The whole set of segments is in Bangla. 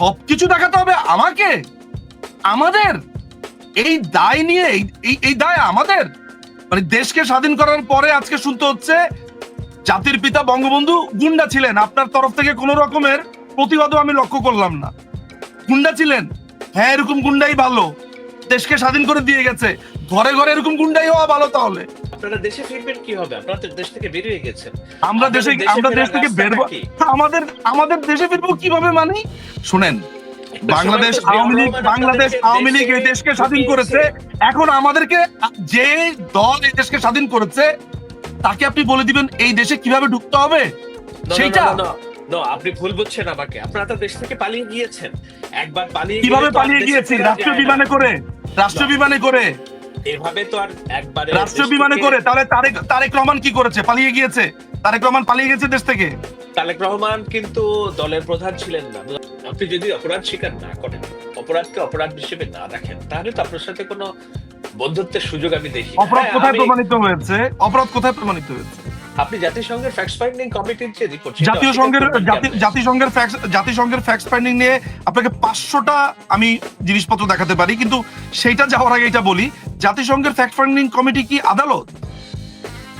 সবকিছু দেখাতে হবে আমাকে? আমাদের? এই দায় নিয়ে, এই- এই দায় আমাদের? মানে দেশকে স্বাধীন করার পরে আজকে শুনতে হচ্ছে জাতির পিতা বঙ্গবন্ধু গুন্ডা ছিলেন। আপনার তরফ থেকে কোনো রকমের প্রতিবাদও আমি লক্ষ্য করলাম না। গুন্ডা ছিলেন। হ্যাঁ এরকম গুন্ডাই ভালো। দেশকে স্বাধীন করে দিয়ে গেছে। ঘরে ঘরে এরকম গুন্ডাই হওয়া ভালো তাহলে। আপনারা দেশে ফিরবেন কি হবে আপনারা তো দেশ থেকে বেরিয়ে গেছেন। আমরা দেশে আমরা দেশ থেকে বেরবো। আমাদের আমাদের দেশে ফিরবো কীভাবে মানে? শুনেন বাংলাদেশ আওয়ামী লীগ বাংলাদেশ আওয়ামী লীগ এই দেশকে স্বাধীন করেছে। এখন আমাদেরকে যে দল এই দেশকে স্বাধীন করেছে তাকে আপনি বলে দিবেন এই দেশে কীভাবে ঢুকতে হবে? সেইটা। আপনি ভুল বুঝছেন আমাকে। আপনারা তো দেশ থেকে পালিয়ে গিয়েছেন। একবার পালিয়ে কীভাবে পালিয়ে দেশে গিয়েছি? রাষ্ট্রীয় বিমানে করে। রাষ্ট্রীয় না। বিমানে করে। এভাবে তো আর একবারে রাষ্ট্রীয় দেশ বিমানে করে। তাহলে তারেক তারেক রহমান কি করেছে? পালিয়ে গিয়েছে। তারেক রহমান পালিয়ে গেছে দেশ থেকে। তারেক রহমান কিন্তু দলের প্রধান ছিলেন না। আপনি যদি অপরাধ স্বীকার না করেন অপরাধকে অপরাধ হিসেবে না দেখেন তাহলে তো আপনার সাথে কোনো বন্ধুত্বের সুযোগ আমি দেখি অপরাধ হ্যাঁ, কোথায় প্রমাণিত হয়েছে? অপরাধ কোথায় প্রমাণিত হয়েছে? আপনি জাতিসংঘের ফ্যাক্ট ফাইন্ডিং কমিটির যে রিপোর্ট জাতীয় সংঘের জাতিসংঘের ফ্যাক্স জাতিসংঘের ফ্যাক্স ফাইন্ডিং নিয়ে আপনাকে পাঁচশোটা আমি জিনিসপত্র দেখাতে পারি কিন্তু সেইটা যাওয়ার আগে এটা বলি জাতিসংঘের ফ্যাক্ট ফাইন্ডিং কমিটি কি আদালত?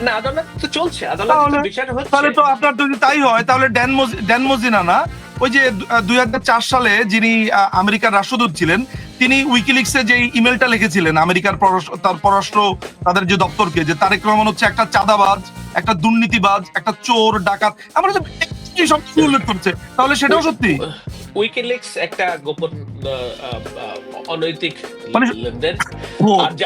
না আদালত তো চলছে আদালত বিচার হচ্ছে তাহলে তো আপনার যদি তাই হয় তাহলে ড্যান ড্যান মজিনা না ওই যে দুই হাজার চার সালে যিনি আমেরিকার রাষ্ট্রদূত ছিলেন তিনি উইকিলিক্সে যে ইমেলটা লিখেছিলেন আমেরিকার তার পররাষ্ট্র তাদের যে দপ্তরকে যে তারেক রহমান হচ্ছে একটা চাঁদাবাজ একটা দুর্নীতিবাজ একটা চোর ডাকাত আমরা তো সব উল্লেখ করছে। তাহলে সেটাও সত্যি? উইকিলিক্স একটা গোপন অনৈতিক মানে-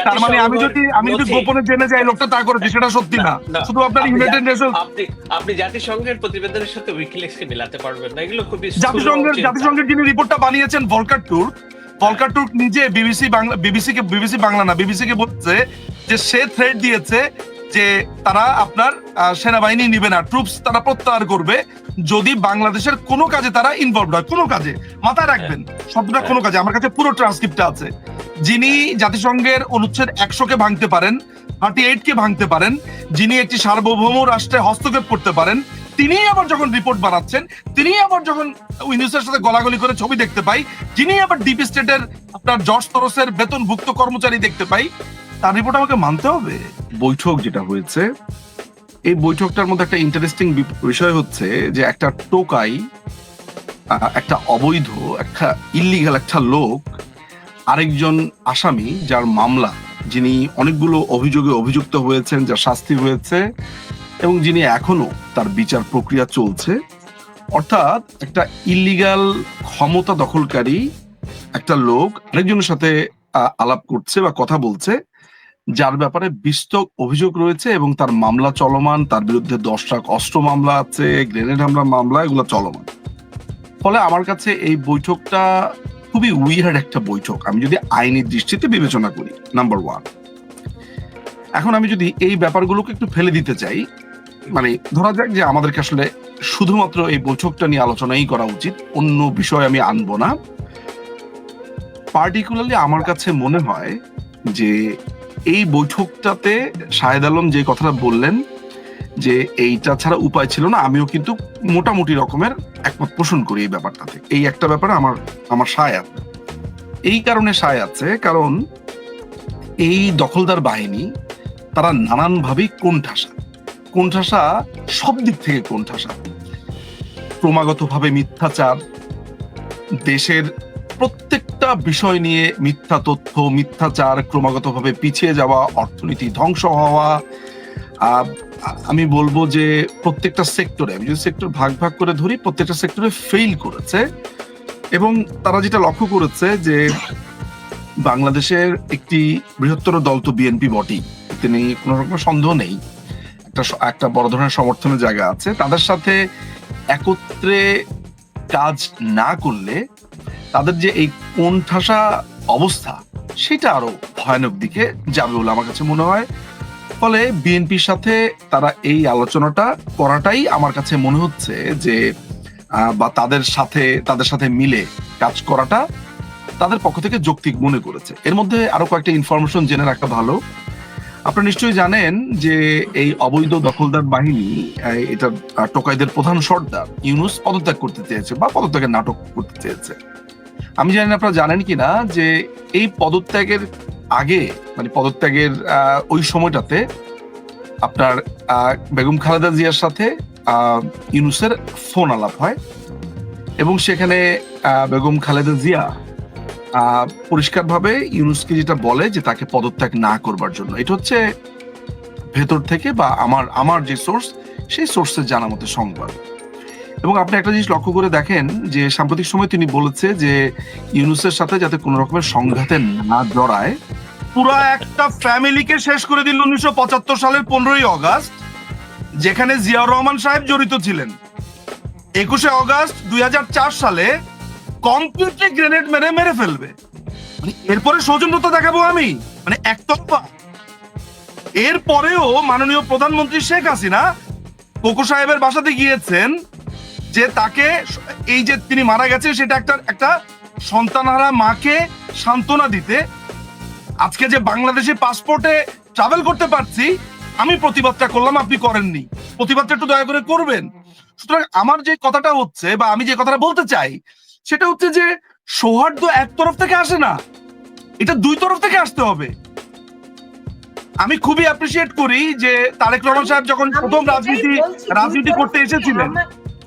তার মানে আমি যদি আমি যদি গোপনে জেনে যাই লোকটা তা করেছে সেটা সত্যি না। শুধু আপনার আপনি ইউনাইটেড নেশন আপনি জাতিসংঘের প্রতিবেদনের সাথে উইকিলিক্স কে মিলাতে পারবেন না। এগুলো খুবই জাতিসংঘের জাতিসংঘের যিনি রিপোর্টটা বানিয়েছেন ভলকার টুর্ক ভলকার টুর্ক নিজে বিবিসি বাংলা বিবিসি কে বিবিসি বাংলা না বিবিসি কে বলছে যে সে থ্রেড দিয়েছে যে তারা আপনার সেনাবাহিনী নিবে না ট্রুপস তারা প্রত্যাহার করবে যদি বাংলাদেশের কোনো কাজে তারা ইনভলভ হয় কোনো কাজে মাথায় রাখবেন শব্দটা কোনো কাজে আমার কাছে পুরো ট্রান্সক্রিপ্ট আছে। যিনি জাতিসংঘের অনুচ্ছেদ একশো কে ভাঙতে পারেন থার্টি এইট কে ভাঙতে পারেন যিনি একটি সার্বভৌম রাষ্ট্রে হস্তক্ষেপ করতে পারেন তিনি আবার যখন রিপোর্ট বানাচ্ছেন তিনি আবার যখন উইন্ডোজের সাথে গলাগলি করে ছবি দেখতে পাই, যিনি আবার ডিপ স্টেটের আপনার জর্জ তরসের বেতনভুক্ত কর্মচারী দেখতে পাই, তার রিপোর্ট আমাকে মানতে হবে? বৈঠক যেটা হয়েছে, এই বৈঠকটার মধ্যে একটা ইন্টারেস্টিং বিষয় হচ্ছে যে একটা টোকাই একটা অবৈধ, একটা ইলিগাল একটা লোক, আরেকজন আসামি যার মামলা, যিনি অনেকগুলো অভিযোগে অভিযুক্ত হয়েছেন, যার শাস্তি হয়েছে এবং যিনি এখনও তার বিচার প্রক্রিয়া চলছে, অর্থাৎ একটা ইলিগাল ক্ষমতা দখলকারী একটা লোক আরেকজনের সাথে আলাপ করছে বা কথা বলছে, যার ব্যাপারে বিস্তক অভিযোগ রয়েছে এবং তার মামলা চলমান, তার বিরুদ্ধে দশটা অস্ত্র মামলা আছে, গ্রেনেড হামলা মামলা, এগুলো চলমান। ফলে আমার কাছে এই বৈঠকটা খুবই উইহার্ড একটা বৈঠক। আমি যদি আইনি দৃষ্টিতে বিবেচনা করি নাম্বার ওয়ান এখন আমি যদি এই ব্যাপারগুলোকে একটু ফেলে দিতে চাই মানে ধরা যাক যে আমাদেরকে আসলে শুধুমাত্র এই বৈঠকটা নিয়ে আলোচনাই করা উচিত, অন্য বিষয় আমি আনব না। পার্টিকুলারলি আমার কাছে মনে হয় যে এই বৈঠকটাতে শাহেদ আলম যে কথাটা বললেন যে এইটা ছাড়া উপায় ছিল না, আমিও কিন্তু মোটামুটি রকমের একমত পোষণ করি এই ব্যাপারটাতে। এই একটা ব্যাপারে আমার আমার সায় আছে। এই কারণে সায় আছে কারণ এই দখলদার বাহিনী, তারা নানানভাবেই কোণঠাসা। কোণঠাসা সব দিক থেকে কোণঠাসা। ক্রমাগতভাবে মিথ্যাচার, দেশের প্রত্যেকটা বিষয় নিয়ে মিথ্যা তথ্য, মিথ্যাচার ক্রমাগতভাবে পিছিয়ে যাওয়া, অর্থনীতি ধ্বংস হওয়া। আমি বলব যে প্রত্যেকটা সেক্টরে, আমি যদি সেক্টর ভাগ ভাগ করে ধরি, প্রত্যেকটা সেক্টরে ফেইল করেছে। এবং তারা যেটা লক্ষ্য করেছে যে বাংলাদেশের একটি বৃহত্তর দল তো বিএনপি বটেই। তিনি কোনো রকম সন্দেহ নেই। একটা একটা বড় ধরনের সমর্থনের জায়গা আছে। তাদের সাথে একত্রে কাজ না করলে তাদের যে এই কোণঠাসা অবস্থা, সেটা আরও ভয়ানক দিকে যাবে বলে আমার কাছে মনে হয়। ফলে বিএনপির সাথে তারা এই আলোচনাটা করাটাই আমার কাছে মনে হচ্ছে যে বা তাদের সাথে তাদের সাথে মিলে কাজ করাটা তাদের পক্ষ থেকে যৌক্তিক মনে করেছে। এর মধ্যে আরও কয়েকটা ইনফরমেশন জেনে রাখা ভালো। আপনারা নিশ্চয়ই জানেন যে এই অবৈধ দখলদার বাহিনী এটা টোকাইদের প্রধান সর্দার ইউনুস পদত্যাগ করতে চেয়েছে বা পদত্যাগের নাটক করতে চেয়েছে। আমি জানি আপনারা জানেন কিনা যে এই পদত্যাগের আগে মানে পদত্যাগের ওই সময়টাতে আপনার বেগম খালেদা জিয়ার সাথে ইউনুসের ফোন আলাপ হয় এবং সেখানে বেগম খালেদা জিয়া পরিষ্কারভাবে ইউনুসকে যেটা বলে যে তাকে পদত্যাগ না করবার জন্য। এটা হচ্ছে ভেতর থেকে বা আমার আমার যে সোর্স সেই সোর্সের জানা মতে সংবাদ। এবং আপনি একটা জিনিস লক্ষ্য করে দেখেন যে সাম্প্রতিক সময় তিনি বলেছে যে ইউনুসের সাথে যাতে কোনো রকমের সংঘাতে না জড়ায়, পুরো একটা ফ্যামিলিকে শেষ করে দিল উনিশশো পঁচাত্তর সালের পনেরোই অগাস্ট, যেখানে জিয়াউর রহমান সাহেব জড়িত ছিলেন। একুশে অগাস্ট দুই হাজার চার সালে কম্পিউটার গ্রেনেড মেরে মেরে ফেলবে। মানে এরপরে সৌজন্যতা দেখাবো আমি। মানে একতরফা। এরপরেও মাননীয় প্রধানমন্ত্রী শেখ হাসিনা কোকো সাহেবের বাসাতে গিয়েছেন যে তাকে এই যে তিনি মারা গেছে সেটা একটা একটা সন্তানহারা মাকে সান্ত্বনা দিতে। আজকে যে বাংলাদেশে পাসপোর্টে ট্রাভেল করতে পারছি, আমি প্রতিবাদটা করলাম, আপনি করেননি। প্রতিবাদটা একটু দয়া করে করবেন। সুতরাং আমার যে কথাটা হচ্ছে বা আমি যে কথাটা বলতে চাই সেটা হচ্ছে যে সৌহার্দ্য এক তরফ থেকে আসে না এটা দুই তরফ থেকে আসতে হবে। আমি খুবই অ্যাপ্রিসিয়েট করি যে তারেক রহমান সাহেব যখন প্রথম রাজনীতি রাজনীতি করতে এসেছিলেন।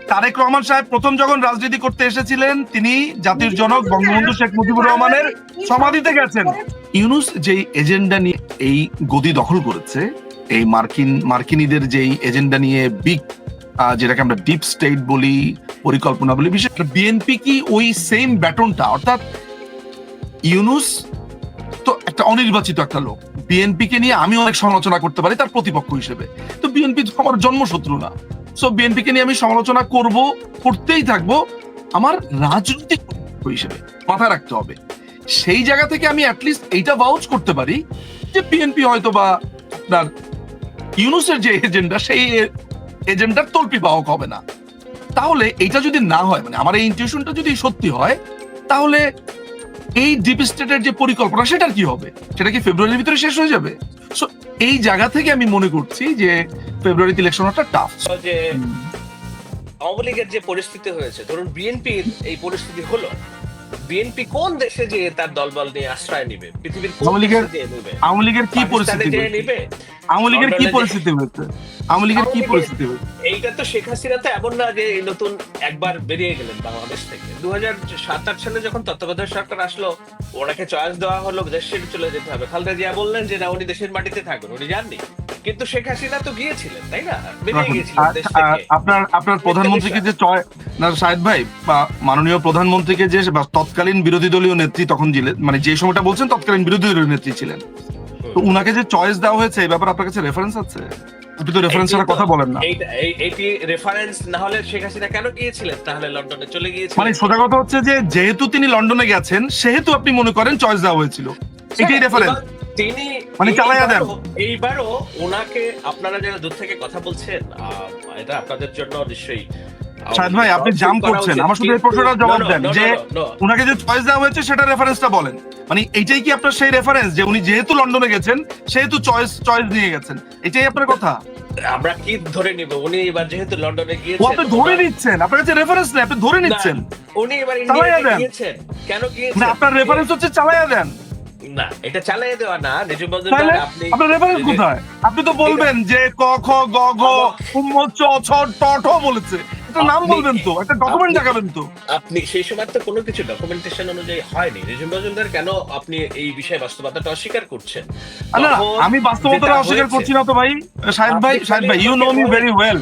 তারেক রহমান সাহেব প্রথম যখন রাজনীতি করতে এসেছিলেন তিনি জাতির জনক বঙ্গবন্ধু শেখ মুজিবুর রহমানের সমাধিতে গেছেন ইউনুস যেই এজেন্ডা নিয়ে এই গদি দখল করেছে এই মার্কিন মার্কিনীদের যেই এজেন্ডা নিয়ে বিগ যেটাকে আমরা ডিপ স্টেট বলি পরিকল্পনা বলি বিশেষ বিএনপি কি ওই সেম ব্যাটনটা? অর্থাৎ ইউনুস তো একটা অনির্বাচিত একটা লোক। বিএনপি কে নিয়ে আমি অনেক সমালোচনা করতে পারি, তার প্রতিপক্ষ হিসেবে। তো বিএনপি তো আমার জন্মশত্রু না। সো বিএনপি কে নিয়ে আমি সমালোচনা করব, করতেই থাকব আমার রাজনৈতিক হিসেবে। মাথায় রাখতে হবে। সেই জায়গা থেকে আমি অ্যাটলিস্ট এইটা ভাউচ করতে পারি যে বিএনপি হয়তো বা আপনার ইউনুসের যে এজেন্ডা সেই এজেন্ডার তল্পি বাহক হবে না। তাহলে এটা যদি না হয় মানে আমার এই ইনটিউশনটা যদি সত্যি হয় তাহলে এই ডিপ স্টেটের যে পরিকল্পনা সেটার কি হবে? সেটা কি ফেব্রুয়ারির ভিতরে শেষ হয়ে যাবে? সো এই জায়গা থেকে আমি মনে করছি যে ফেব্রুয়ারিতে ইলেকশন একটা টাফ যে আওয়ামী লীগের যে পরিস্থিতি হয়েছে ধরুন বিএনপির এই পরিস্থিতি হলো বিএনপি কোন দেশে যে তার দলবল নিয়ে আশ্রয় নিবে? পৃথিবীর কোন আওয়ামী লীগের- দেশে আওয়ামী লীগের কি পরিস্থিতি নিবে? আওয়ামী লীগের কি পরিস্থিতি হয়েছে? আওয়ামী লীগের কি পরিস্থিতি হয়েছে? এইটা তো শেখ হাসিনা তো এমন না যে নতুন একবার বেরিয়ে গেলেন বাংলাদেশ থেকে। দু হাজার সাত আট সালে যখন তত্ত্বাবধায়ক সরকার আসলো ওনাকে চয়েস দেওয়া হলো দেশ চলে যেতে হবে। খালেদা জিয়া বললেন যে না উনি দেশের মাটিতে থাকবেন উনি যাননি। কিন্তু শেখ হাসিনা তো গিয়েছিলেন তাই না? বেরিয়ে গিয়েছিলেন দেশ থেকে। আপনার আপনার প্রধানমন্ত্রীকে যে চয় না শাহেদ ভাই বা মাননীয় প্রধানমন্ত্রীকে যে বা তৎকালীন বিরোধী দলীয় নেত্রী তখন মানে যে সময়টা বলছেন তৎকালীন বিরোধী দলীয় নেত্রী ছিলেন। তো উনাকে যে চয়েস দেওয়া হয়েছে এই ব্যাপারে আপনার কাছে রেফারেন্স আছে? আপনি তো রেফারেন্স ছাড়া কথা বলেন না। এইটা- রেফারেন্স না হলে শেখ হাসিনা কেন গিয়েছিলেন? তাহলে লন্ডনে চলে গিয়েছিলেন। মানে সোজা কথা হচ্ছে যে যেহেতু তিনি লন্ডনে গেছেন সেহেতু আপনি মনে করেন চয়েস দেওয়া হয়েছিল। এটাই রেফারেন্স তিনি মানে চালাইয়া দেন। এইবারও- ওনাকে আপনারা যারা দূর থেকে কথা বলছেন এটা আপনাদের জন্য নিশ্চয়ই ভাই, আপনি জাম করছেন। আমার শুধু এই প্রশ্নটার জবাব দেন যে. উনাকে যে চয়েস দেওয়া হয়েছে সেটা রেফারেন্সটা বলেন। মানে এইটাই কি আপনার সেই রেফারেন্স যে উনি যেহেতু লন্ডনে গেছেন সেহেতু চয়েস চয়েস নিয়ে গেছেন? এটাই আপনার কথা? আমরা কি ধরে নিব? উনি এবার যেহেতু লন্ডনে গিয়েছেন আপনি ধরে নিচ্ছেন। আপনার কাছে রেফারেন্স নেই আপনি ধরে নিচ্ছেন। উনি এবার ইন্ডিয়াতে গিয়েছেন। কেন না আপনার রেফারেন্স হচ্ছে চালাইয়া দেন। না এটা চালিয়ে দেওয়া না। নিজম আপনি আপনার রেফারেন্স কোথায়? আপনি তো বলবেন যে ক খ গ ঘ উম চ ছ ট ঠ বলেছে। একটা নাম বলবেন তো একটা ডকুমেন্ট দেখাবেন তো। আপনি সেই সময় তো কোনো কিছু ডকুমেন্টেশন অনুযায়ী হয়নি। মজুমদার কেন আপনি এই বিষয়ে বাস্তবতাটা অস্বীকার করছেন? না, আমি বাস্তবতা অস্বীকার করছি না তো ভাই। শাহেদ ভাই শাহেদ ভাই you know me very well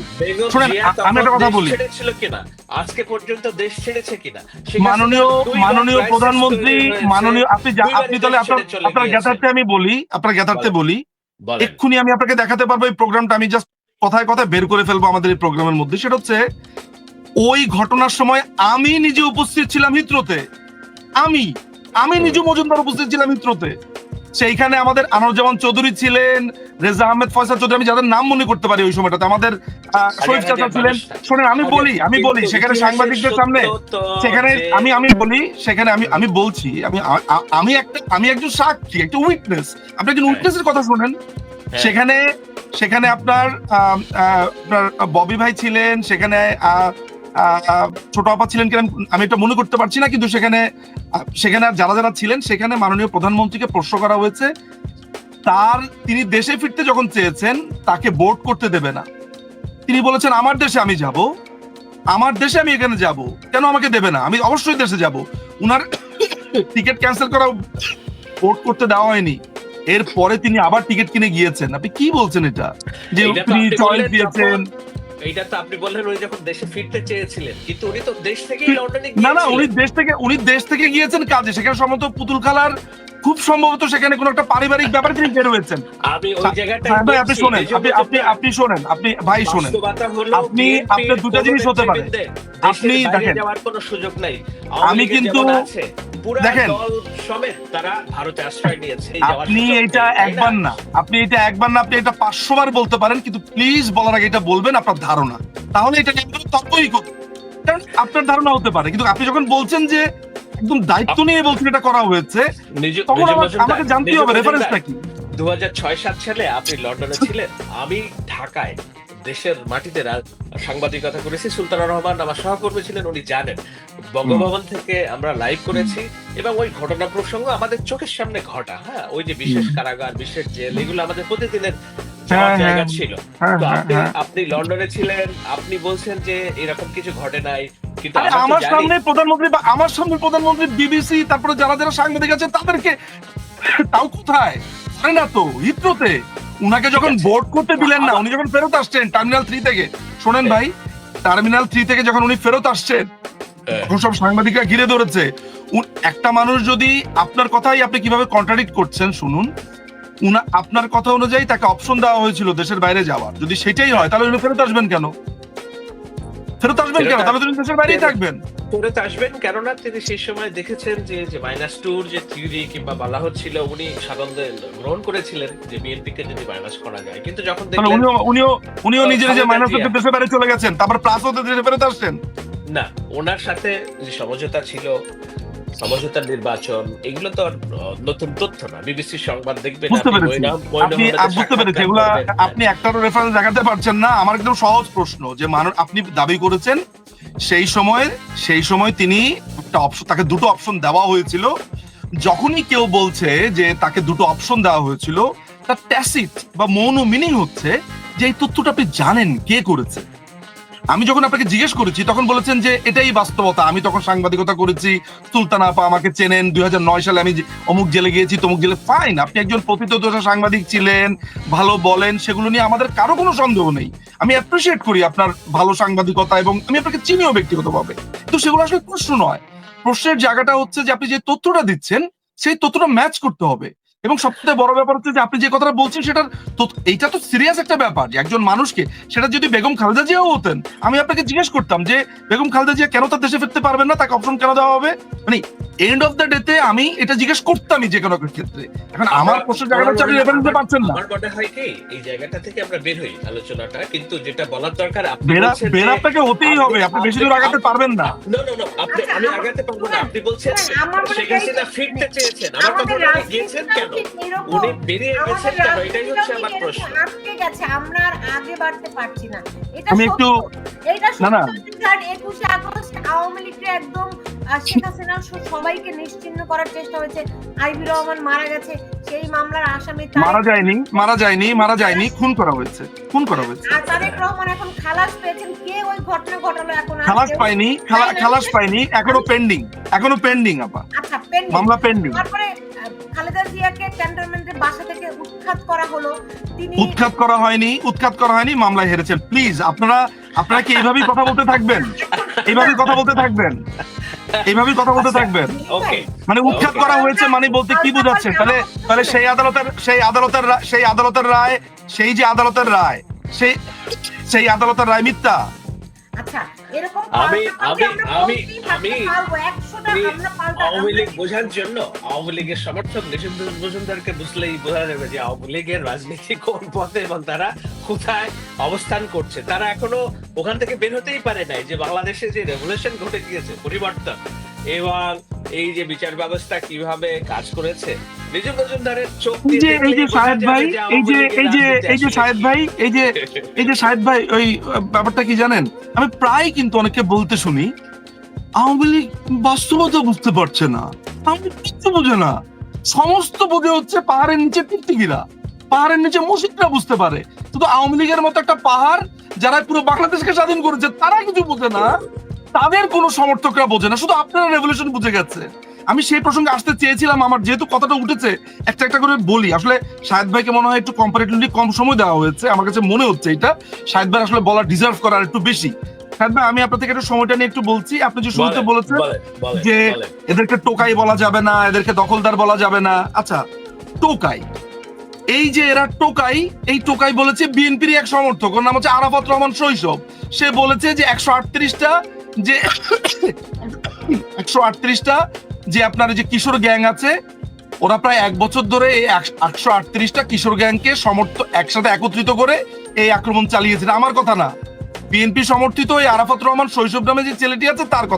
শুনেন, আমি একটা কথা বলি। ছেড়েছিল কিনা? আজকে পর্যন্ত দেশ ছেড়েছে কিনা? মাননীয় মাননীয় প্রধানমন্ত্রী মাননীয় আপনি আপনি তাহলে আপনার আপনার আমি বলি আপনার জ্ঞাতার্থে বলি। এক্ষুনি আমি আপনাকে দেখাতে পারব এই প্রোগ্রামটা আমি জাস্ট কথায় কথায় বের করে ফেলব আমাদের এই প্রোগ্রামের মধ্যে। সেটা হচ্ছে ওই ঘটনার সময় আমি নিজে উপস্থিত ছিলাম হিত্রোতে। আমি আমি নিজে মজুমদার উপস্থিত ছিলাম হিত্রোতে। সেইখানে আমাদের আনোয়ারুজ্জামান চৌধুরী ছিলেন রেজা আহমেদ ফয়সাল চৌধুরী আমি যাদের নাম মনে করতে পারি ওই সময়টাতে। আমাদের শরীফ চাচা ছিলেন। শোনেন আমি বলি আমি বলি সেখানে সাংবাদিকদের সামনে সেখানে আমি আমি বলি সেখানে আমি আমি বলছি আমি আমি একটা আমি একজন সাক্ষী একটা উইটনেস আপনি একজন হ্যাঁ। উইটনেসের কথা শুনেন। সেখানে সেখানে আপনার আপনার ববি ভাই ছিলেন, সেখানে ছোট আপা ছিলেন কিনা আমি এটা মনে করতে পারছি না, কিন্তু সেখানে সেখানে যারা যারা ছিলেন, সেখানে মাননীয় প্রধানমন্ত্রীকে প্রশ্ন করা হয়েছে, তার, তিনি দেশে ফিরতে যখন চেয়েছেন, তাকে বোর্ড করতে দেবে না। তিনি বলেছেন, আমার দেশে আমি যাব, আমার দেশে আমি এখানে যাব, কেন আমাকে দেবে না? আমি অবশ্যই দেশে যাব। উনার টিকিট ক্যান্সেল করা ভোট করতে দেওয়া হয়নি। এরপরে তিনি আবার টিকিট কিনে গিয়েছেন। আপনি কি বলছেন এটা? যে উনি তিনি চয়েস দিয়েছেন। এইটা তো আপনি বললেন উনি যখন দেশে ফিরতে চেয়েছিলেন কিন্তু উনি তো দেশ থেকেই লন্ডনে না না উনি দেশ থেকে উনি দেশ থেকে গিয়েছেন কাজে। সেখানে সম্ভবত পুতুল খেলার খুব সম্ভবত সেখানে কোনো একটা পারিবারিক ব্যাপারে তিনি বের হয়েছেন। আমি ওই জায়গাটায় হ্যাঁ ভাই আপনি শোনেন আপনি আপনি আপনি শোনেন আপনি ভাই শোনেন। আপনি- আপনার দুটো জিনিস হতে পারে। আপনি দেখেন, যাওয়ার কোনো সুযোগ নাই। আমি কিন্তু- দেখেন, সমেত তারা ভারতে আশ্রয় নিয়েছে আপনি এটা একবার না আপনি এটা একবার না আপনি এটা পাঁচশো বার বলতে পারেন কিন্তু প্লিজ বলার আগে এটা বলবেন আপনার ধারণা। তাহলে এটা একদম তর্কই করুন। কারণ আপনার ধারণা হতে পারে কিন্তু আপনি যখন বলছেন যে একদম দায়িত্ব নিয়ে বলছেন এটা করা হয়েছে। তখন আমাকে জানতেই নিজু হবে রেফারেন্সটা কি? 2006-7 সালে আপনি লন্ডনে ছিলেন। আমি ঢাকায় দেশের মাটিতে সাংবাদিকতা করেছি। সুলতানা রহমান আমার সহকর্মী ছিলেন উনি জানেন। বঙ্গভবন থেকে আমরা লাইভ করেছি এবং ওই ঘটনা প্রসঙ্গ আমাদের চোখের সামনে ঘটা হ্যাঁ? ওই যে বিশেষ কারাগার বিশেষ জেল এগুলো আমাদের প্রতিদিনের যাওয়ার হ্যাঁ, জায়গা হ্যাঁ। ছিল। হ্যাঁ তো আপনি আপনি লন্ডনে ছিলেন আপনি বলছেন যে এরকম কিছু ঘটে নাই কিন্তু আমরা সামনে প্রধানমন্ত্রী বা আমার সামনে প্রধানমন্ত্রী বিবিসি তারপরে যারা যারা সাংবাদিক আছে তাদেরকে তাও কোথায়? আরে না তো হিত্রোতে উনাকে যখন বোর্ড করতে দিলেন না উনি যখন ফেরত আসছেন টার্মিনাল থ্রি থেকে। শোনেন। ভাই টার্মিনাল থ্রি থেকে যখন উনি ফেরত আসছেন সব সাংবাদিকরা ঘিরে ধরেছে। একটা মানুষ যদি আপনার কথাই আপনি কীভাবে কন্ট্রাডিক্ট করছেন শুনুন। আপনার কথা অনুযায়ী তাকে অপশন দেওয়া হয়েছিল দেশের বাইরে যাওয়ার। যদি সেটাই হয় তাহলে উনি ফেরত আসবেন কেন? ফেরত আসবেন কেন? তাহলে দেশের বাইরেই থাকবেন। ফেরত আসবেন কেননা তিনি সেই সময় দেখেছেন যে যে মাইনাস টুর যে থিওরি কিংবা বলা হচ্ছিল উনি সাধারণত গ্রহণ করেছিলেন যে বিএনপি কে যদি মাইনাস করা যায়। কিন্তু যখন দেখলেন উনিও উনিও উনিও তো নিজে নিজে মাইনাস। করতে দেশের বাইরে চলে গেছেন তারপর প্লাস হতে দেশে ফেরত আসছেন? না ওনার সাথে যে সমঝোতা ছিল নির্বাচন এগুলো তো নতুন তথ্য না। বিবিসি সংবাদ দেখবেন আপনি একটারও রেফারেন্স দেখাতে পারছেন না। আমার একদম সহজ প্রশ্ন যে মানুষ আপনি দাবি করেছেন সেই সময় সেই সময় তিনি একটা অপশন তাকে দুটো অপশন দেওয়া হয়েছিল। যখনই কেউ বলছে যে তাকে দুটো অপশন দেওয়া হয়েছিল তার ট্যাসিট বা মৌন মিনিং হচ্ছে যে এই তথ্যটা আপনি জানেন কে করেছে। আমি যখন আপনাকে জিজ্ঞেস করেছি, তখন বলেছেন যে এটাই বাস্তবতা। আমি তখন সাংবাদিকতা করেছি, সুলতান আপা আমাকে চেনেন, দুই নয় সালে আমি অমুক জেলে গিয়েছি, তমুক জেলে ফাইন আপনি একজন প্রথিতযশা সাংবাদিক ছিলেন, ভালো বলেন, সেগুলো নিয়ে আমাদের কারও কোনো সন্দেহ নেই। আমি অ্যাপ্রিসিয়েট করি আপনার ভালো সাংবাদিকতা এবং আমি আপনাকে চিনিও ব্যক্তিগতভাবে। কিন্তু সেগুলো আসলে প্রশ্ন নয়। প্রশ্নের জায়গাটা হচ্ছে যে আপনি যে তথ্যটা দিচ্ছেন, সেই তথ্যটা ম্যাচ করতে হবে। এবং সবচেয়ে বড় ব্যাপার হচ্ছে যে আপনি যে কথাটা বলছেন সেটার তো এইটা তো সিরিয়াস একটা ব্যাপার একজন মানুষকে, সেটা যদি বেগম খালেদা জিয়াও হতেন, আমি আপনাকে জিজ্ঞেস করতাম যে বেগম খালেদা জিয়া কেন তার দেশে ফিরতে পারবেন না? তাকে অপশন কেন দেওয়া হবে? মানে এন্ড অফ দ্য ডেতে আমি এটা জিজ্ঞেস করতামই যে কোনো ক্ষেত্রে। এখন আমার প্রশ্নের জায়গাটা হচ্ছে আপনি রেফারেন্স দিতে পারছেন না। আমার মনে হয় কি এই জায়গাটা থেকে আমরা বের হই আলোচনাটা কিন্তু যেটা বলার দরকার আপনি বেরা বলছেন বেরা আপনাকে হতেই হবে আপনি বেশি দূর আগাতে পারবেন না। No, no, no, আপনি আচ্ছা, আমি আগাতে পারব না আপনি বলছেন আমার মনে শেখ হয় হাসিনা ফিরতে চেয়েছেন আমার কথা আমাদের উনি গিয়েছেন কেন। উনি বেরিয়ে গেছেন কেন? এটাই হচ্ছে আমার প্রশ্ন। আটকে গেছে আমরা আর আগে বাড়তে পারছি না। এটা আমি একটু- এটা না, না। একুশে আগস্ট আওয়ামী লীগকে একদম শেখ হাসিনা সবাইকে নিশ্চিহ্ন করার চেষ্টা হয়েছে। আইবি রহমান মারা গেছে সেই মামলার আসামি মারা যায়নি মারা যায়নি মারা যায়নি খুন করা হয়েছে খুন করা হয়েছে। আর তারেক রহমান এখন খালাস পেয়েছেন কে ওই ঘটনা ঘটালো এখন খালাস পাইনি খালাস পাইনি এখনও পেন্ডিং এখনও পেন্ডিং আপা আচ্ছা pending। মামলা পেন্ডিং তারপরে খালেদা জিয়াকে ক্যান্টনমেন্টের বাসা থেকে উৎখাত করা হলো। তিনি উৎখাত করা হয়নি উৎখাত করা হয়নি মামলায় হেরেছেন। প্লিজ আপনারা আপনারা কি এইভাবেই কথা বলতে থাকবেন? এইভাবেই কথা বলতে থাকবেন? এইভাবেই কথা বলতে আচ্ছা। থাকবেন। ওকে মানে উৎখাত করা হয়েছে মানে বলতে কি বুঝাচ্ছেন? তাহলে তাহলে সেই আদালতের সেই আদালতের সেই আদালতের রায় সেই যে আদালতের রায় সেই সেই আদালতের রায় মিথ্যা। আচ্ছা এরকম আমি- আমি- আমি- আমি- পারব, একশোটা আমি আমরা পাল্টা- আওয়ামী লীগ বোঝার জন্য আওয়ামী লীগের সমর্থক মজুমদারকে বুঝলেই বোঝা যাবে যে আওয়ামী লীগের রাজনীতি কোন পথে এবং তারা কোথায় অবস্থান করছে। তারা এখনও ওখান থেকে বের হতেই পারে নাই যে বাংলাদেশে যে রেভলিউশন ঘটে গিয়েছে পরিবর্তন। এবং এই যে বিচার ব্যবস্থা কীভাবে কাজ করেছে? নিজম মজুমদারের চোখ এই এই যে শাহেদ ভাই এই যে এই যে এই যে শাহেদ ভাই এই যে এই যে শাহেদ ভাই ওই ব্যাপারটা কি জানেন? আমি প্রায় কিন্তু অনেকে বলতে শুনি আওয়ামী লীগ বাস্তবতা বুঝতে পারছে না আওয়ামী কিচ্ছু বোঝে না। সমস্ত বোঝে হচ্ছে পাহাড়ের নিচে টিকটিকিরা পাহাড়ের নিচে মসজিদরা বুঝতে পারে। শুধু আওয়ামী লীগের মতো একটা পাহাড় যারা পুরো বাংলাদেশকে স্বাধীন করেছে তারা কিছু বোঝে না। তাদের কোনো সমর্থকরা বোঝে না শুধু আপনারা রেভলিউশন বুঝে গেছে। আমি সেই প্রসঙ্গে আসতে চেয়েছিলাম আমার যেহেতু কথাটা উঠেছে একটা একটা করে বলি। আসলে শাহেদ ভাইকে মনে হয় একটু কম্পারেটিভলি কম সময় দেওয়া হয়েছে আমার কাছে মনে হচ্ছে এটা। শাহেদ ভাই আসলে বলা ডিজার্ভ করার একটু বেশি। শাহেদ ভাই আমি আপনার থেকে একটু সময়টা নিয়ে একটু বলছি। আপনি যে শুরুতে বলেছেন যে এদেরকে টোকাই বলা যাবে না এদেরকে দখলদার বলা যাবে না। আচ্ছা টোকাই। এই যে এরা টোকাই এই টোকাই বলেছে বিএনপির এক সমর্থক ওর নাম হচ্ছে আরাফাত রহমান শৈশব। সে বলেছে যে একশো আটত্রিশটা যে একশো আটত্রিশটা যে আপনার যে কিশোর গ্যাং আছে, ওরা প্রায় এক বছর ধরে এই একশো আটত্রিশটা কিশোর গ্যাংকে সমর্থ একসাথে একত্রিত করে এই আক্রমণ চালিয়েছে। আমার কথা না। বিএনপি সমর্থিত ওই আরাফাত রহমান, শৈশব নামে যে ছেলেটি আছে, তার কথা